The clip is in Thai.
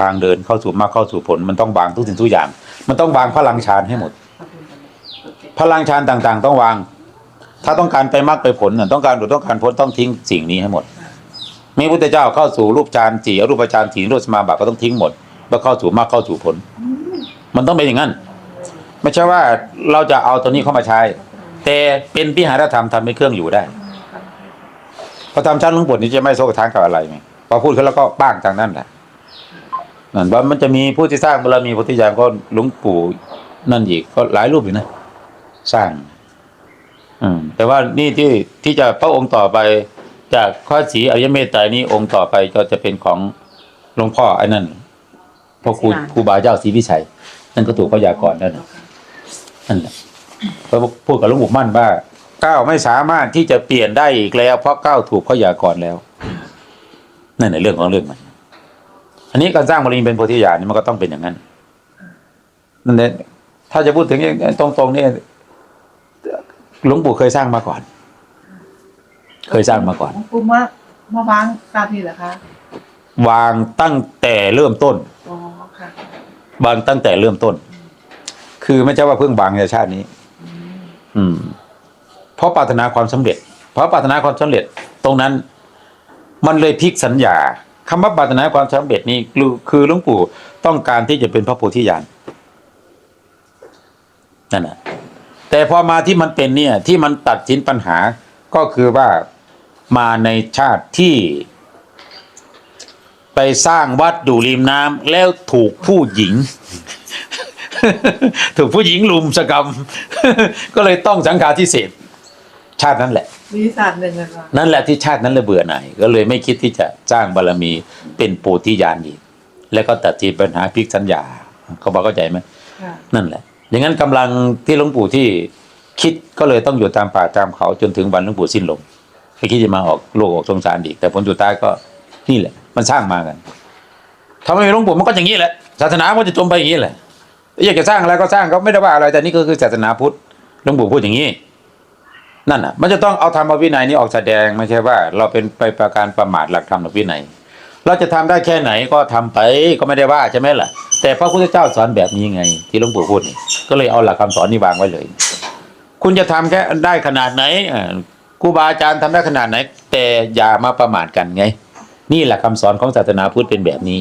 ทางเดินเข้าสู่มรรคเข้าสู่ผล มันต้องวางทุกสิ่งทุกอย่าง มันต้องวางพลังฌานให้หมด พลังฌานต่างๆ ต้องวาง ถ้าต้องการไปมรรคไปผลน่ะต้องการหลุดต้องการพ้นต้องทิ้งสิ่งนี้ให้หมด มีพระพุทธเจ้าเข้าสู่รูปฌานสี่อรูปฌานสี่รูปสมาบัติก็ต้องทิ้งหมดเพื่อเข้าสู่มรรคเข้าสู่ผล มันต้องเป็นอย่างนั้น ไม่ใช่ว่าเราจะเอาตัวนี้เข้ามาใช้ แต่เป็นพิหารธรรมทำให้เครื่องอยู่ได้พอทำชั้นลงปู่นี้จะไม่โซกทางกับอะไรไงพอพูดขึ้นแล้วก็บ้างทางนั้นแหละ นั่นว่ามันจะมีผู้ที่สร้างบารมีพุทธิยานก็หลวงปู่นั่นอีกก็หลายรูปอยู่นะ สร้าง อืม แต่ว่านี่ที่ที่จะพระองค์ต่อไป จากข้อสีอริยเมตไตรนี้องค์ต่อไปก็จะเป็นของหลวงพ่อไอ้นั่นพ่อครูครูบาเจ้าศรีวิชัย นั่นก็ถูกพยากรณ์นั่นน่ะนั่นแหละพระพูดกับหลวงปู่มั่นว่าก้าวไม่สามารถที่จะเปลี่ยนได้อีกแล้ว เพราะก้าวถูกพยากรณ์แล้ว นั่นในเรื่องของเรื่องมัน อันนี้การสร้างบารมีเป็นโพธิญาณนี่มันก็ต้องเป็นอย่างนั้นนั่นแหละถ้าจะพูดถึงตรงๆเนี่ยหลวงปู่เคยสร้างมาก่อน เคยสร้างมาก่อนหลวงปู่มามาวางตามนี้เหรอคะวางตั้งแต่เริ่มต้นอ๋อค่ะวางตั้งแต่เริ่มต้น คือไม่ใช่ว่าเพิ่งวางในชาตินี้ อืม เพราะปรารถนาความสำเร็จ เพราะปรารถนาความสำเร็จ ตรงนั้น มันเลยพลิกสัญญา คำว่าปรารถนาความสำเร็จนี้คือหลวงปู่ต้องการที่จะเป็นพระโพธิญาณนั่นแหะแต่พอมาที่มันเป็นเนี่ย ที่มันตัดสินปัญหาก็คือว่ามาในชาติที่ ไปสร้างวัดดูริมน้ำแล้วถูกผู้หญิง ถูกผู้หญิงลุมสกรรม ก็เลยต้องสังฆาทิเศษชาตินั้นแหละ มีศาสตร์หนึ่งนะคะนั่นแหละที่ชาตินั้นเลยเบื่อหน่ายก็เลยไม่คิดที่จะสร้างบารมีเป็นโพธิญาณอีกแล้วก็ตัดสินปัญหาพลิกสัญญาเขาบอกเข้าใจไหมค่ะนั่นแหละ อย่างนั้นกำลังที่หลวงปู่ที่คิดก็เลยต้องอยู่ตามป่าตามเขาจนถึงวันหลวงปู่สิ้นลมไม่คิดจะมาออกโลกออกสงสารอีก แต่ผลสุดท้ายก็นี่แหละ มันสร้างมากันทำไมหลวงปู่มันก็อย่างนี้แหละศาสนามันจะจมไปอย่างนี้แหละอยากจะสร้างอะไรก็สร้างก็ไม่ได้ว่าอะไรแต่นี่ก็คือศาสนาพุทธหลวงปู่พูดอย่างนี้ นั่นอะมันจะต้องเอาธรรมวินัยนี้ออกแสดงไม่ใช่ว่า เราเป็นไปประการประมาทหลักธรรมหลักวินัย เราจะทำได้แค่ไหนก็ทำไปก็ไม่ได้ว่าใช่ไหมล่ะ แต่พระพุทธเจ้าสอนแบบนี้ไง ที่หลวงปู่พูดนี่ก็เลยเอาหลักคำสอนนี้วางไว้เลย คุณจะทำแค่ได้ขนาดไหนครูบาอาจารย์ทำได้ขนาดไหน แต่อย่ามาประมาทกันไง นี่แหละคำสอนของศาสนาพุทธเป็นแบบนี้